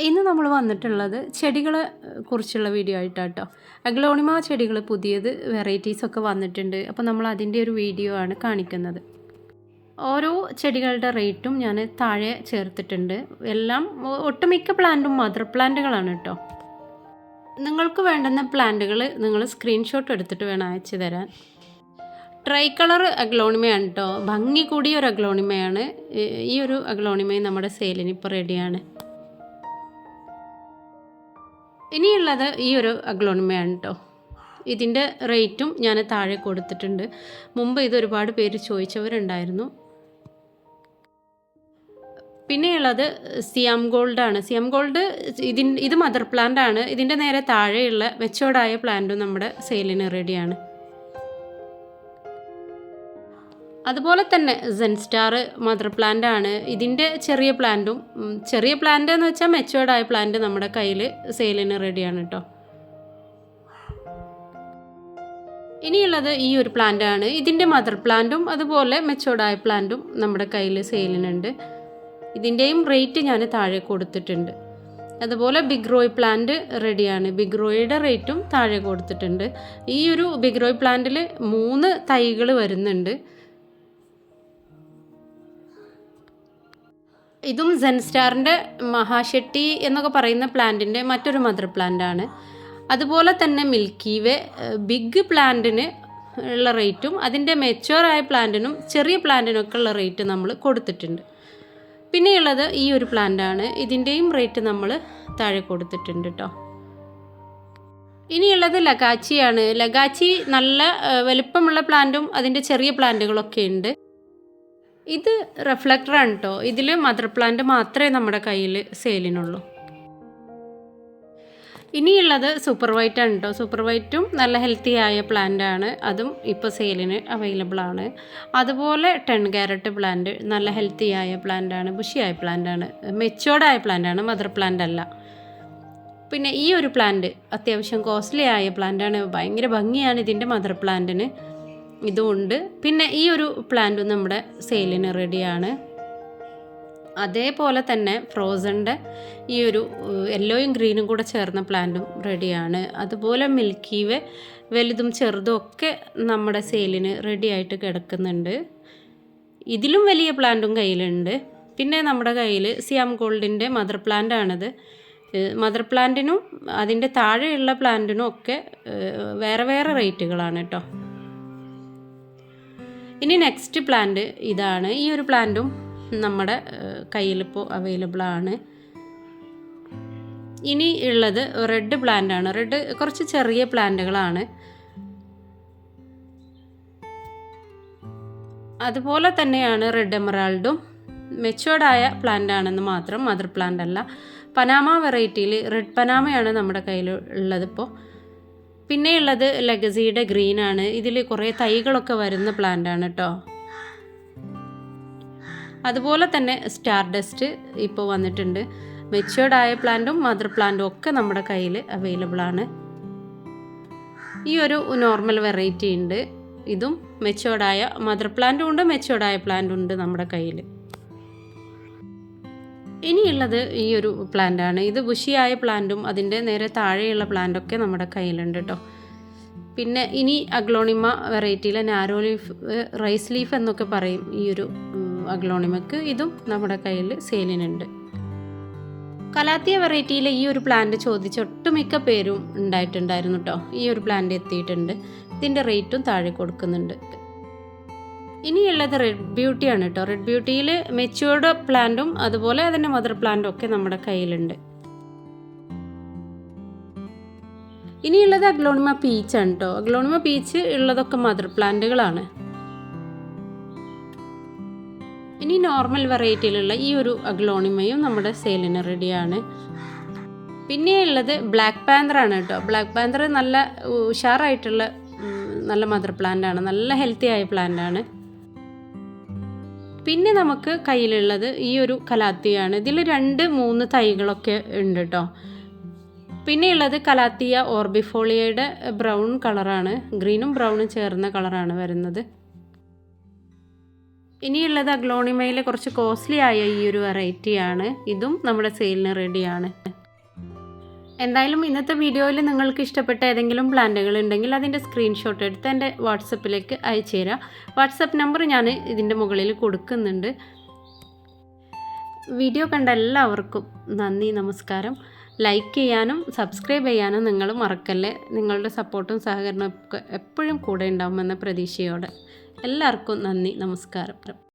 ഇന്ന് നമ്മൾ വന്നിട്ടുള്ളത് ചെടികളെ കുറിച്ചുള്ള വീഡിയോ ആയിട്ടാട്ടോ. അഗ്ലോണിമ ചെടികൾ പുതിയത് വെറൈറ്റീസൊക്കെ വന്നിട്ടുണ്ട്. അപ്പോൾ നമ്മൾ അതിന്റെ ഒരു വീഡിയോ ആണ് കാണിക്കുന്നത്. ഓരോ ചെടികളുടെ റേറ്റും ഞാൻ താഴെ ചേർത്തിട്ടുണ്ട്. എല്ലാം ഒട്ടുമിക്ക പ്ലാന്റും മദർ പ്ലാന്റുകളാണ് കേട്ടോ നിങ്ങൾക്ക് വേണ്ടുന്ന പ്ലാന്റുകൾ നിങ്ങൾ സ്ക്രീൻഷോട്ട് എടുത്തിട്ട് വേണം അയച്ചു തരാൻ. ട്രൈ കളർ അഗ്ലോണിമയാണ് കേട്ടോ ഭംഗി കൂടിയ ഒരു അഗ്ലോണിമയാണ്. ഈ- ഒരു അഗ്ലോണിമയും നമ്മുടെ സെയിലിന് ഇപ്പോൾ റെഡിയാണ് ഇനിയുള്ളത് ഈ ഒരു അഗ്ലോണിമയാണ് കേട്ടോ ഇതിന്റെ റേറ്റും ഞാൻ താഴെ കൊടുത്തിട്ടുണ്ട്. മുമ്പ് ഇത് ഒരുപാട് പേര് ചോദിച്ചവരുണ്ടായിരുന്നു. പിന്നെയുള്ളത് സിയാം ഗോൾഡാണ്. സിയാം ഗോൾഡ് ഇതിൻ ഇത് മദർ പ്ലാന്റ് ആണ് ഇതിന്റെ നേരെ താഴെയുള്ള മെച്ചോർഡായ പ്ലാന്റും നമ്മുടെ സെയിലിന് റെഡിയാണ്. അതുപോലെ തന്നെ സെൻസ്റ്റാർ മദർ പ്ലാന്റ് ആണ്. ഇതിന്റെ ചെറിയ പ്ലാന്റും ചെറിയ പ്ലാന്റ് എന്ന് വെച്ചാൽ മെച്ചുവേർഡായ പ്ലാന്റ് നമ്മുടെ കയ്യിൽ സെയിലിന് റെഡിയാണ് കേട്ടോ ഇനിയുള്ളത് ഈ ഒരു പ്ലാന്റ് ആണ്. ഇതിന്റെ മദർ പ്ലാന്റും അതുപോലെ മെച്ചുവേർഡായ പ്ലാന്റും നമ്മുടെ കയ്യിൽ സെയിലിനുണ്ട് ഇതിന്റെയും റേറ്റ് ഞാൻ താഴെ കൊടുത്തിട്ടുണ്ട്. അതുപോലെ ബിഗ് റോയ് പ്ലാന്റ് റെഡിയാണ് ബിഗ് റോയുടെ റേറ്റും താഴെ കൊടുത്തിട്ടുണ്ട്. ഈ ഒരു ബിഗ് റോയ് പ്ലാന്റിൽ മൂന്ന് തൈകൾ വരുന്നുണ്ട്. ഇതും സെൻസ്റ്റാറിന്റെ മഹാഷെട്ടി എന്നൊക്കെ പറയുന്ന പ്ലാന്റിന്റെ മറ്റൊരു മദർ പ്ലാന്റാണ് അതുപോലെ തന്നെ മിൽക്കി വേ ബിഗ് പ്ലാന്റിന് ഉള്ള റേറ്റും അതിന്റെ മെച്ചുവറായ പ്ലാന്റിനും ചെറിയ പ്ലാന്റിനൊക്കെ ഉള്ള റേറ്റ് നമ്മൾ കൊടുത്തിട്ടുണ്ട്. പിന്നെയുള്ളത് ഈ ഒരു പ്ലാന്റാണ് ഇതിന്റെയും റേറ്റ് നമ്മൾ താഴെ കൊടുത്തിട്ടുണ്ട് കേട്ടോ ഇനിയുള്ളത് ലഗാച്ചിയാണ് ലഗാച്ചി നല്ല വലിപ്പമുള്ള പ്ലാന്റും അതിന്റെ ചെറിയ പ്ലാന്റുകളൊക്കെ ഉണ്ട്. ഇത് റിഫ്ലക്ടറാണ് കേട്ടോ ഇതിൽ മദർ പ്ലാന്റ് മാത്രമേ നമ്മുടെ കയ്യിൽ സെയിലിനുള്ളൂ ഇനിയുള്ളത് സൂപ്പർ വൈറ്റ് ആണ് കേട്ടോ സൂപ്പർ വൈറ്റും നല്ല ഹെൽത്തി ആയ പ്ലാന്റ് ആണ്. അതും ഇപ്പോൾ സെയിലിന് അവൈലബിൾ ആണ്. അതുപോലെ ടെൻ ക്യാരറ്റ് പ്ലാന്റ് നല്ല ഹെൽത്തി ആയ പ്ലാന്റ് ആണ്. ബുഷിയായ പ്ലാന്റ് ആണ്. മെച്ചോർഡായ പ്ലാന്റ് ആണ് മദർ പ്ലാന്റ് അല്ല. പിന്നെ ഈ ഒരു പ്ലാന്റ് അത്യാവശ്യം കോസ്റ്റ്ലി ആയ പ്ലാന്റ് ആണ്. ഭയങ്കര ഭംഗിയാണ് ഇതിന്റെ മദർ പ്ലാന്റിന് ഇതുമുണ്ട് പിന്നെ ഈ ഒരു പ്ലാന്റും നമ്മുടെ സെയിലിന് റെഡിയാണ് അതേപോലെ തന്നെ ഫ്രോസന്റെ ഈ ഒരു യെല്ലോയും ഗ്രീനും കൂടെ ചേർന്ന പ്ലാന്റും റെഡിയാണ് അതുപോലെ മിൽക്കി വേ വലുതും ചെറുതും ഒക്കെ നമ്മുടെ സെയിലിന് റെഡിയായിട്ട് കിടക്കുന്നുണ്ട്. ഇതിലും വലിയ പ്ലാന്റും കയ്യിലുണ്ട്. പിന്നെ നമ്മുടെ കയ്യിൽ സിയാം ഗോൾഡിന്റെ മദർ പ്ലാന്റ് ആണത്. മദർ പ്ലാന്റിനും അതിന്റെ താഴെയുള്ള പ്ലാന്റിനും ഒക്കെ വേറെ വേറെ റേറ്റുകളാണ് കേട്ടോ ഇനി നെക്സ്റ്റ് പ്ലാന്റ് ഇതാണ്. ഈ ഒരു പ്ലാന്റും നമ്മുടെ കയ്യിലിപ്പോൾ അവൈലബിൾ ആണ്. ഇനി ഉള്ളത് റെഡ് പ്ലാന്റ് ആണ്. റെഡ് കുറച്ച് ചെറിയ പ്ലാന്റുകളാണ് അതുപോലെ തന്നെയാണ് റെഡ് എമറാൾഡും മെച്ചുവേർഡായ പ്ലാന്റ് ആണെന്ന് മാത്രം മദർ പ്ലാന്റ് അല്ല. പനാമ വെറൈറ്റിയിൽ റെഡ് പനാമയാണ് നമ്മുടെ കയ്യിൽ ഉള്ളതിപ്പോൾ പിന്നെയുള്ളത് ലെഗസിയുടെ ഗ്രീൻ ആണ്. ഇതിൽ കുറേ തൈകളൊക്കെ വരുന്ന പ്ലാന്റ് ആണ് കേട്ടോ അതുപോലെ തന്നെ സ്റ്റാർ ഡസ്റ്റ് ഇപ്പോൾ വന്നിട്ടുണ്ട്. മെച്ചുവേർഡ് ആയ പ്ലാന്റും മദർ പ്ലാന്റും ഒക്കെ നമ്മുടെ കയ്യിൽ അവൈലബിൾ ആണ്. ഈ ഒരു നോർമൽ വെറൈറ്റി ഉണ്ട്. ഇതും മെച്ചുവേർഡായ മദർ പ്ലാന്റും ഉണ്ട് മെച്ചുവേർഡായ പ്ലാന്റും ഉണ്ട് നമ്മുടെ കയ്യിൽ ഇനിയുള്ളത് ഈ ഒരു പ്ലാന്റാണ് ഇത് ബുഷിയായ പ്ലാന്റും അതിന്റെ നേരെ താഴെയുള്ള പ്ലാന്റൊക്കെ നമ്മുടെ കയ്യിലുണ്ട് കേട്ടോ പിന്നെ ഇനി അഗ്ലോണിമ വെറൈറ്റിയിലെ നാരോ ലീഫ് റൈസ് ലീഫ് എന്നൊക്കെ പറയും ഈ ഒരു അഗ്ലോണിമക്ക് ഇതും നമ്മുടെ കയ്യിൽ സെയിലിനുണ്ട് കലാത്തിയ വെറൈറ്റിയിലെ ഈ ഒരു പ്ലാന്റ് ചോദിച്ച ഒട്ടുമിക്ക പേരും ഉണ്ടായിട്ടുണ്ടായിരുന്നു കേട്ടോ ഈ ഒരു പ്ലാന്റ് എത്തിയിട്ടുണ്ട്. ഇതിന്റെ റേറ്റും താഴെ കൊടുക്കുന്നുണ്ട്. ഇനിയുള്ളത് റെഡ് ബ്യൂട്ടിയാണ് കേട്ടോ റെഡ് ബ്യൂട്ടിയിൽ മെച്യൂർഡ് പ്ലാന്റും അതുപോലെ അതിന്റെ മദർ പ്ലാന്റും ഒക്കെ നമ്മുടെ കയ്യിലുണ്ട്. ഇനിയുള്ളത് അഗ്ലോണിമ പീച്ചാണ് കേട്ടോ അഗ്ലോണിമ പീച്ച് ഉള്ളതൊക്കെ മദർ പ്ലാന്റുകളാണ് ഇനി നോർമൽ വെറൈറ്റിയിലുള്ള ഈ ഒരു അഗ്ലോണിമയും നമ്മുടെ സെയിലിന് റെഡിയാണ് പിന്നെ ഉള്ളത് ബ്ലാക്ക് പാന്തർ ആണ് കേട്ടോ ബ്ലാക്ക് പാന്തർ നല്ല ഉഷാറായിട്ടുള്ള നല്ല മദർ പ്ലാന്റ് ആണ്. നല്ല ഹെൽത്തി ആയ പ്ലാന്റ് ആണ്. പിന്നെ നമുക്ക് കയ്യിലുള്ളത് ഈ ഒരു കലാത്തിയാണ്. ഇതിൽ രണ്ട് മൂന്ന് തൈകളൊക്കെ ഉണ്ട് കേട്ടോ പിന്നെയുള്ളത് കലാത്തിയ ഓർബിഫോളിയയുടെ ബ്രൗൺ കളറാണ്. ഗ്രീനും ബ്രൗണും ചേർന്ന കളറാണ് വരുന്നത്. ഇനിയുള്ളത് അഗ്ലോണിമയിൽ കുറച്ച് കോസ്റ്റ്ലി ആയ ഈ ഒരു വെറൈറ്റിയാണ്. ഇതും നമ്മുടെ സെയിലിന് റെഡിയാണ്. എന്തായാലും ഇന്നത്തെ വീഡിയോയിൽ നിങ്ങൾക്ക് ഇഷ്ടപ്പെട്ട ഏതെങ്കിലും പ്ലാന്റുകൾ ഉണ്ടെങ്കിൽ അതിന്റെ സ്ക്രീൻഷോട്ട് എടുത്ത് എന്റെ വാട്സപ്പിലേക്ക് അയച്ചു തരാം വാട്സപ്പ് നമ്പർ ഞാൻ ഇതിന്റെ മുകളിൽ കൊടുക്കുന്നുണ്ട്. വീഡിയോ കണ്ട എല്ലാവർക്കും നന്ദി നമസ്കാരം. ലൈക്ക് ചെയ്യാനും സബ്സ്ക്രൈബ് ചെയ്യാനും നിങ്ങൾ മറക്കല്ലേ? നിങ്ങളുടെ സപ്പോർട്ടും സഹകരണവും എപ്പോഴും കൂടെ ഉണ്ടാകുമെന്ന പ്രതീക്ഷയോടെ. എല്ലാവർക്കും നന്ദി നമസ്കാരം.